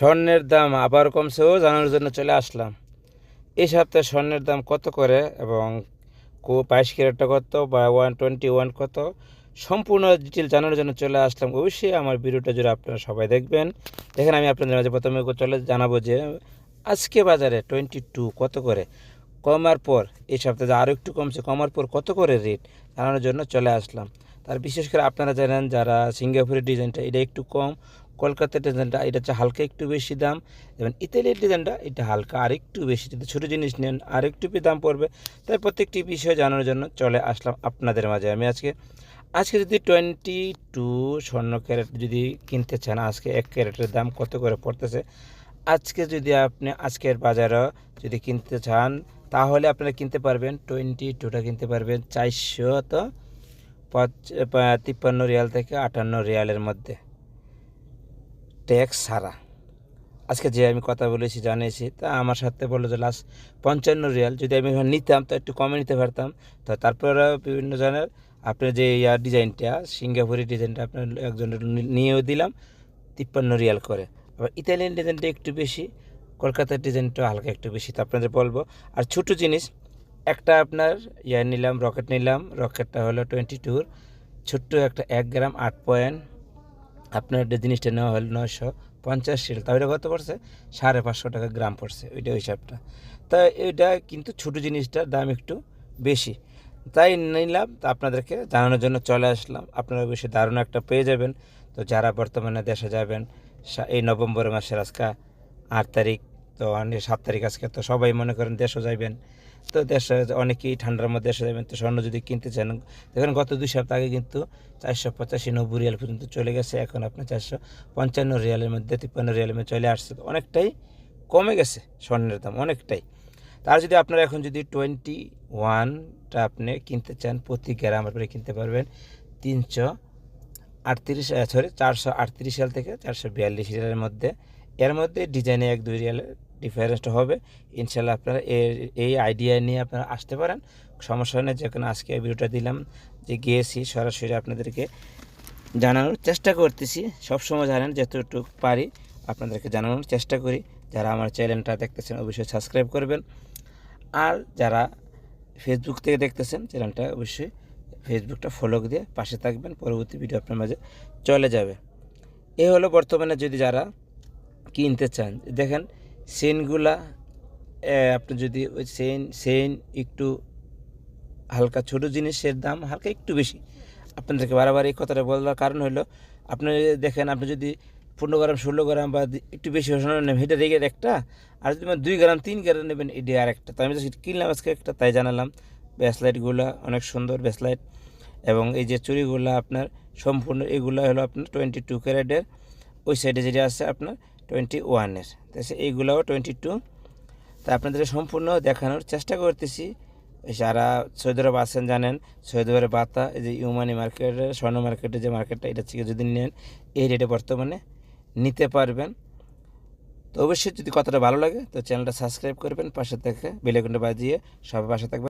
স্বর্ণের দাম আবার কমছেও জানার জন্য চলে আসলাম। এই সপ্তাহে স্বর্ণের দাম কত করে এবং বাইশ ক্যারেটটা কত বা ওয়ান টোয়েন্টি ওয়ান কত সম্পূর্ণ ডিটেল জানার জন্য চলে আসলাম। অবশ্যই আমার ভিডিওটা জুড়ে আপনারা সবাই দেখবেন। দেখেন আমি আপনাদের মাঝে প্রথমে চলে জানাব যে আজকে বাজারে টোয়েন্টি টু কত করে? কমার পর এই সপ্তাহে আরও একটু কমছে, কমার পর কত করে রেট জানানোর জন্য চলে আসলাম। তার বিশেষ করে আপনারা জানেন যারা সিঙ্গাপুরের ডিজাইনটা এটা একটু কম কলকাতার ডিজাইনটা, এটা হচ্ছে হালকা একটু বেশি দাম। এবং ইতালির ডিজাইনটা, এটা হালকা আর একটু বেশি। যদি ছোটো জিনিস নেন আর একটু দাম পড়বে। তাই প্রত্যেকটি বিষয় জানানোর জন্য চলে আসলাম আপনাদের মাঝে। আমি আজকে আজকে যদি টোয়েন্টি টু স্বর্ণ ক্যারেট যদি কিনতে চান, আজকে এক ক্যারেটের দাম কত করে পড়তেছে? আজকে যদি আপনি আজকের বাজারে যদি কিনতে চান, তাহলে আপনারা কিনতে পারবেন, টোয়েন্টি টুটা কিনতে পারবেন চারশো তো তিপ্পান্ন রিয়াল থেকে আটান্ন রিয়ালের মধ্যে। ট্যাক্স ছাড়া। আজকে যে আমি কথা বলেছি, জানিয়েছি, তা আমার সাথে বলল যে লাস্ট পঞ্চান্ন রিয়াল। যদি আমি নিতাম, তো একটু কমে নিতে পারতাম। তো তারপরে বিভিন্ন জনের আপনার যে ইয়ার ডিজাইনটা সিঙ্গাপুরি ডিজাইনটা আপনার একজনের নিয়েও দিলাম, তিপ্পান্ন রিয়াল করে। আবার ইতালিয়ান ডিজাইনটা একটু বেশি, কলকাতার ডিজাইনটা হালকা একটু বেশি। তো আপনাদের বলব, আর ছোটো জিনিস, একটা আপনার ইয়ার নিলাম, রকেট নিলাম, রকেটটা হলো টোয়েন্টি টুর। ছোট্ট একটা এক গ্রাম, আট পয়েন্ট আপনার যে জিনিসটা নেওয়া হলো নয়শো পঞ্চাশ শিল তাহলে কত পড়ছে? সাড়ে পাঁচশো টাকা গ্রাম পড়ছে ওইটা হিসাবটা। তা এটা কিন্তু ছোটো জিনিসটার দাম একটু বেশি। তাই নিলাম, তা আপনাদেরকে জানানোর জন্য চলে আসলাম। আপনারা বেশি দারুণ একটা পেয়ে যাবেন। তো যারা বর্তমানে দেশে যাবেন এই নভেম্বর মাসের আজকে আট তারিখ তো অনেক সাত তারিখ আজকে। তো সবাই মনে করেন দেশও যাইবেন। তো দেশে, অনেকেই ঠান্ডার মধ্যে দেশে যাবেন তো স্বর্ণ যদি কিনতে চান, দেখেন গত দুই সপ্তাহ আগে কিন্তু চারশো পঁচাশি নব্বই রিয়াল পর্যন্ত চলে গেছে। এখন আপনার চারশো পঞ্চান্ন রিয়ালের মধ্যে, তিপ্পান্ন রিয়ালের মধ্যে চলে আসছে। অনেকটাই কমে গেছে স্বর্ণের দাম, অনেকটাই। তার যদি আপনারা এখন যদি টোয়েন্টি ওয়ানটা আপনি কিনতে চান প্রতি গ্রাম আপনি কিনতে পারবেন তিনশো আটত্রিশ সরি চারশো আটত্রিশ সাল থেকে চারশো বিয়াল্লিশ রিয়ালের মধ্যে। এর মধ্যে ডিজাইনে এক দুই রিয়ালের ডিফারেন্সটা হবে। ইনশাল্লাহ আপনারা এই আইডিয়া নিয়ে আপনারা আসতে পারেন। সমস্যা নেই যখন আজকে ভিডিওটা দিলাম, যে গিয়েছি, সরাসরি আপনাদেরকে জানানোর চেষ্টা করতেছি। সবসময় জানেন, যতটুকু পারি আপনাদেরকে জানানোর চেষ্টা করি। যারা আমার চ্যানেলটা দেখতেছেন, অবশ্যই সাবস্ক্রাইব করবেন। আর যারা ফেসবুক থেকে দেখতেছেন চ্যানেলটা অবশ্যই ফেসবুকটা ফলো দিয়ে পাশে থাকবেন। পরবর্তী ভিডিও আপনার মাঝে চলে যাবে। এ হলো বর্তমানে যদি যারা কিনতে চান, দেখেন সেনগুলা আপনি যদি ওই সেন সেন একটু হালকা ছোট জিনিসের দাম হালকা একটু বেশি। আপনাদেরকে বারবার এই কথাটা বলার কারণ হলো আপনি দেখেন, আপনি যদি পনেরো গ্রাম, ষোলো গ্রাম বা একটু বেশি নেবেন এটা রেগের একটা, আর যদি দুই গ্রাম, তিন গ্রাম নেবেন, এটি আর একটা। তো আমি just কিনলাম আজকে একটা, তাই জানালাম। ব্যাসলাইটগুলো অনেক সুন্দর ব্যাসলাইট। এবং এই যে চুড়িগুলো আপনার সম্পূর্ণ, এগুলো হলো আপনার টোয়েন্টি টু ক্যারেটের। ওই সাইডে যেটা আছে আপনার টোয়েন্টি ওয়ানের তো সে এইগুলোও টোয়েন্টি টু। তা আপনাদের সম্পূর্ণ দেখানোর চেষ্টা করতেছি। যারা সৌদি আরব আছেন জানেন সৌদি বাতা এই যে ইউমানি মার্কেটে স্বর্ণ মার্কেটে যে মার্কেটটা, এটা থেকে যদি নেন, এই রেটে বর্তমানে নিতে পারবেন। তো অবশ্যই যদি কথাটা ভালো লাগে, তো চ্যানেলটা সাবস্ক্রাইব করবেন, পাশে থেকে বেলেগুনটা বাজিয়ে সবাই পাশে থাকবেন।